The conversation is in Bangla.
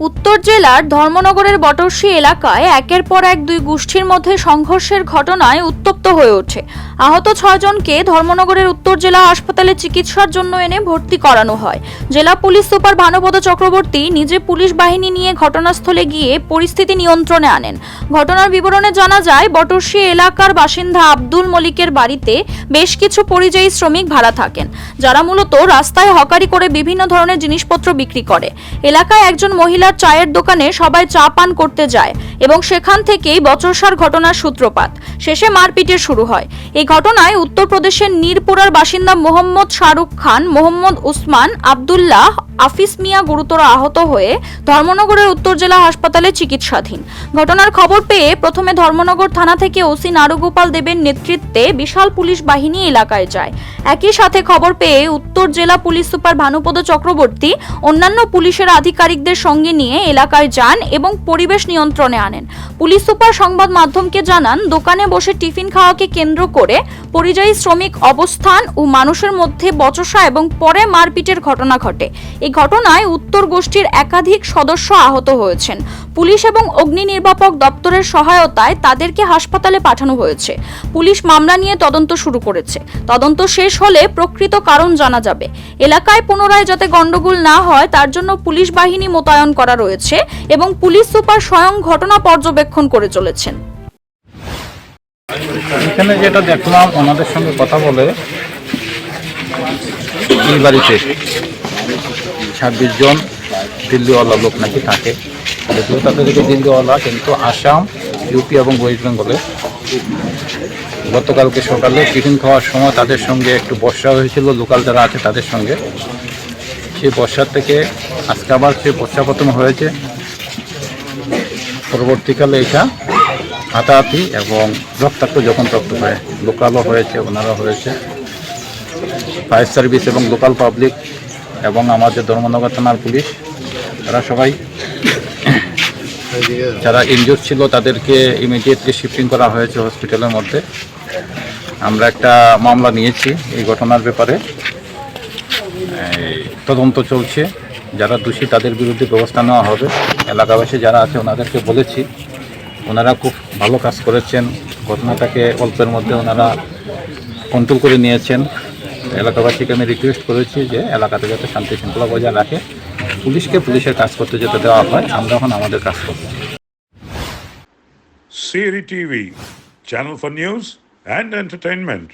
উত্তর জেলার ধর্মনগরের বটরশী এলাকায় একের পর এক দুই গোষ্ঠীর মধ্যে সংঘর্ষের ঘটনায় উত্তপ্ত হয়ে ওঠে। আহত ছয়জনকে ধর্মনগরের উত্তর জেলা হাসপাতালে চিকিৎসার জন্য এনে ভর্তি করানো হয়। জেলা পুলিশ সুপার ভানুপদ চক্রবর্তী নিজে পুলিশ বাহিনী নিয়ে ঘটনাস্থলে গিয়ে পরিস্থিতি নিয়ন্ত্রণে আনেন। ঘটনার বিবরণে জানা যায়, বটরশী এলাকার বাসিন্দা আব্দুল মলিকের বাড়িতে বেশ কিছু পরিযায়ী শ্রমিক ভাড়া থাকেন, যারা মূলত রাস্তায় হকারি করে বিভিন্ন ধরনের জিনিসপত্র বিক্রি করে। এলাকায় একজন মহিলার চায়ের দোকানে সবাই চা পান করতে যায় এবং সেখান থেকেই বচসার ঘটনার সূত্রপাত। শেষে মারপিটের শুরু হয়। এই ঘটনায় উত্তরপ্রদেশের নিরপুরার বাসিন্দা মোহাম্মদ শাহরুখ খান, মোহাম্মদ উসমান, আবদুল্লাহ আফিস মিয়া গুরুতর আহত হয়ে ধর্মনগরের উত্তর জেলা হাসপাতালে চিকিৎসাধীন। ঘটনার খবর পেয়ে প্রথমে ধর্মনগর থানা থেকে ওসি নারুগোপাল দেবের নেতৃত্বে বিশাল পুলিশ বাহিনী এলাকায় যায়। একই সাথে খবর পেয়ে উত্তর জেলা পুলিশ সুপার ভানুপদ চক্রবর্তী অন্যান্য পুলিশের আধিকারিকদের সঙ্গে নিয়ে এলাকায় যান এবং পরিবেশ নিয়ন্ত্রণে আনেন। পুলিশ সুপার সংবাদ মাধ্যমকে জানান, দোকানে বসে টিফিন খাওয়াকে কেন্দ্র করে পরিযায়ী শ্রমিক অবস্থান ও মানুষের মধ্যে বচসা এবং পরে মারপিটের ঘটনা ঘটে। এই ঘটনায় উত্তর গোষ্ঠীর একাধিক সদস্য আহত হয়েছেন। পুলিশ এবং অগ্নি নির্বাপক দপ্তরের সহায়তায় তাদেরকে হাসপাতালে পাঠানো হয়েছে। পুলিশ মামলা নিয়ে তদন্ত শুরু করেছে। তদন্ত শেষ হলে প্রকৃত কারণ জানা যাবে। এলাকায় পুনরায় যাতে গন্ডগোল না হয়, তার জন্য পুলিশ বাহিনী মোতায়েন করা রয়েছে এবং পুলিশ সুপার স্বয়ং ঘটনা পর্যবেক্ষণ করে চলেছেন। এখানে যেটা দেখলাম, ওনাদের সঙ্গে কথা বলে বাড়িতে ছাব্বিশ জন দিল্লিওয়ালা লোক নাকি থাকে। যদিও তাদেরকে দিল্লিওয়ালা, কিন্তু আসাম, ইউপি এবং ওয়েস্ট বেঙ্গলে গতকালকে সকালে টিফিন খাওয়ার সময় তাদের সঙ্গে একটু বর্ষা হয়েছিল, লোকাল যারা আছে তাদের সঙ্গে। সেই বর্ষার থেকে আজকে আবার সে প্রথম হয়েছে। পরবর্তীকালে এটা হাতাহাতি এবং রক্তাক্ত যখন রক্ত হয়, লোকালও হয়েছে ওনারা হয়েছে। ফায়ার সার্ভিস এবং লোকাল পাবলিক এবং আমাদের ধর্মনগর থানার পুলিশ তারা সবাই যারা ইনজুর ছিল তাদেরকে ইমিডিয়েটলি শিফটিং করা হয়েছে হসপিটালের মধ্যে। আমরা একটা মামলা নিয়েছি এই ঘটনার ব্যাপারে। তদন্ত চলছে। যারা দোষী তাদের বিরুদ্ধে ব্যবস্থা নেওয়া হবে। এলাকাবাসী যারা আছে ওনাদেরকে বলেছি, ওনারা খুব ভালো কাজ করেছেন। ঘটনাটাকে অল্পের মধ্যে ওনারা কন্ট্রোল করে নিয়েছেন। এলাকাবাসীকে আমি রিকোয়েস্ট করেছি যে এলাকাতে যাতে শান্তি শৃঙ্খলা বজায় রাখে। পুলিশকে পুলিশের কাজ করতে যেতে দেওয়া হয়, আমরা এখন আমাদের কাজ করব। Sri TV, channel for news and entertainment.